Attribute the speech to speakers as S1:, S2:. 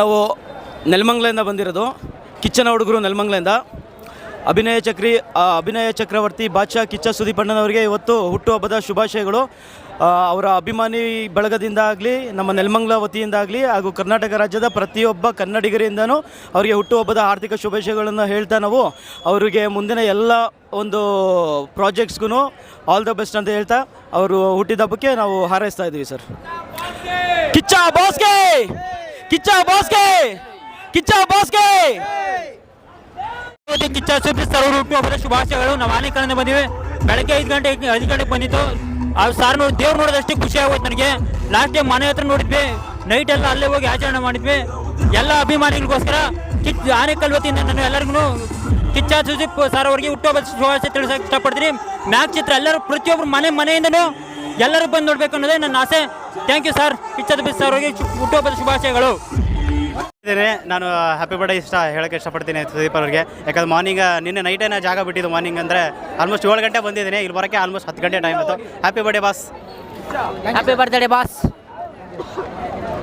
S1: ನಾವು ನೆಲಮಂಗ್ಲೆಯಿಂದ ಬಂದಿರೋದು. ಕಿಚ್ಚನ ಹುಡುಗರು ನೆಲಮಂಗ್ಲೆಯಿಂದ ಅಭಿನಯ ಚಕ್ರಿ ಅಭಿನಯ ಚಕ್ರವರ್ತಿ ಬಾದ್ಶಾ ಕಿಚ್ಚ ಸುದೀಪಣ್ಣನವರಿಗೆ ಇವತ್ತು ಹುಟ್ಟುಹಬ್ಬದ ಶುಭಾಶಯಗಳು. ಅವರ ಅಭಿಮಾನಿ ಬಳಗದಿಂದ ಆಗಲಿ, ನಮ್ಮ ನೆಲಮಂಗ್ಲ ವತಿಯಿಂದಾಗಲಿ ಹಾಗೂ ಕರ್ನಾಟಕ ರಾಜ್ಯದ ಪ್ರತಿಯೊಬ್ಬ ಕನ್ನಡಿಗರಿಂದನೂ ಅವರಿಗೆ ಹುಟ್ಟುಹಬ್ಬದ ಆರ್ಥಿಕ ಶುಭಾಶಯಗಳನ್ನು ಹೇಳ್ತಾ ನಾವು. ಅವರಿಗೆ ಮುಂದಿನ ಎಲ್ಲ ಒಂದು ಪ್ರಾಜೆಕ್ಟ್ಸ್ಗೂ ಆಲ್ ದ ಬೆಸ್ಟ್ ಅಂತ ಹೇಳ್ತಾ ಅವರು ಹುಟ್ಟಿದ ಹಬ್ಬಕ್ಕೆ ನಾವು ಹಾರೈಸ್ತಾ ಇದ್ದೀವಿ ಸರ್. ಕಿಚ್ಚ, ಬಾಸ್ಗೆ! ಕಿಚ್ಚ ಬಾಸ್ಗೆ! ಕಿಚ್ಚ ಬಾಸ್ಗೆ!
S2: ಕಿಚ್ಚ ಸುದೀಪ್ ಸರ್ ಹುಟ್ಟುಹಬ್ಬದ ಶುಭಾಶಯಗಳು. ನಾವು ಆನೆಕಲ್ಲಿಂದ ಬಂದಿವೆ. ಬೆಳಗ್ಗೆ ಐದು ಗಂಟೆ, ಐದು ಗಂಟೆಗೆ ಬಂದಿತ್ತು. ಆ ಸಾರ್ ನೋಡಿ, ದೇವ್ರು ನೋಡೋದಷ್ಟೇ ಖುಷಿ ಆಗೋಯ್ತು ನನಗೆ. ಲಾಸ್ಟ್ ಟೈಮ್ ಮನೆ ಹತ್ರ ನೋಡಿದ್ವಿ. ನೈಟ್ ಎಲ್ಲ ಅಲ್ಲೇ ಹೋಗಿ ಆಚರಣೆ ಮಾಡಿದ್ವಿ. ಎಲ್ಲ ಅಭಿಮಾನಿಗಳಿಗೋಸ್ಕರ ಕಿಚ್ ಆನೆಕಲ್ ವತಿಯಿಂದ ನಾನು ಎಲ್ಲರಿಗೂ ಕಿಚ್ಚ ಸುದೀಪ್ ಸರ್ ಅವರಿಗೆ ಹುಟ್ಟುಹಬ್ಬದ ಶುಭಾಶಯ ತಿಳಿಸಕ್ಕೆ ಇಷ್ಟಪಡ್ತೀನಿ. ಮ್ಯಾಕ್ ಚಿತ್ರ, ಎಲ್ಲರೂ ಪ್ರತಿಯೊಬ್ಬರು ಮನೆ ಮನೆಯಿಂದನೂ ಎಲ್ಲರೂ ಬಂದು ನೋಡ್ಬೇಕು ಅನ್ನೋದೇ ನನ್ನ ಆಸೆ. ಥ್ಯಾಂಕ್ ಯು ಸರ್ ಕಿಚ್ಚ ಬಿಸ್ ಸರ್ ಅವರಿಗೆ ಶು- ಹುಟ್ಟುಹಬ್ಬದ ಶುಭಾಶಯಗಳು.
S3: ಇದ್ದೇನೆ ನಾನು ಹ್ಯಾಪಿ ಬರ್ಡೇ ಇಷ್ಟ ಹೇಳೋಕ್ಕೆ ಇಷ್ಟಪಡ್ತೀನಿ ಸುದೀಪ್ ಅವ್ರಿಗೆ. ಯಾಕಂದ್ರೆ ಮಾರ್ನಿಂಗ್ ನಿನ್ನೆ ನೈಟೇನ ಜಾಗ ಬಿಟ್ಟಿದ್ದು ಮಾರ್ನಿಂಗ್ ಅಂದರೆ ಆಲ್ಮೋಸ್ಟ್ ಏಳು ಗಂಟೆ ಬಂದಿದ್ದೀನಿ. ಇಲ್ಲಿ ಬರೋಕ್ಕೆ ಆಲ್ಮೋಸ್ಟ್ ಹತ್ತು ಗಂಟೆ ಟೈಮ್ ಇತ್ತು happy birthday boss
S4: happy birthday boss